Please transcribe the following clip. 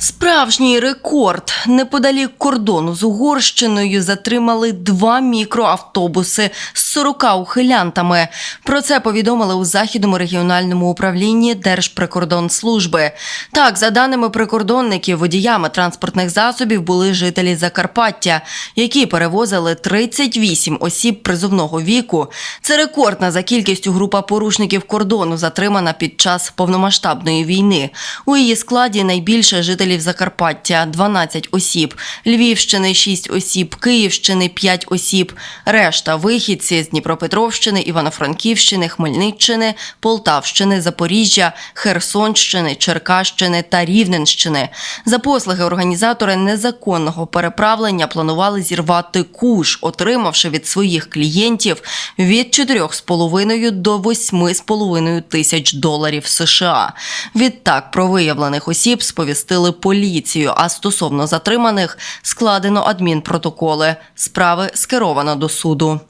Справжній рекорд. Неподалік кордону з Угорщиною затримали два мікроавтобуси з 40 ухилянтами. Про це повідомили у західному регіональному управлінні Держприкордонслужби. Так, за даними прикордонників, водіями транспортних засобів були жителі Закарпаття, які перевозили 38 осіб призовного віку. Це рекордна за кількістю група порушників кордону, затримана під час повномасштабної війни. У її складі найбільше жителів Закарпаття 12 осіб, Львівщини 6 осіб, Київщини 5 осіб. Решта вихідці з Дніпропетровщини, Івано-Франківщини, Хмельниччини, Полтавщини, Запоріжжя, Херсонщини, Черкащини та Рівненщини. За послуги організатори незаконного переправлення планували зірвати куш, отримавши від своїх клієнтів від 4,5 до 8,5 тисяч доларів США. Відтак про виявлених осіб сповістили поліцію, а стосовно затриманих складено адмінпротоколи. Справи скеровано до суду.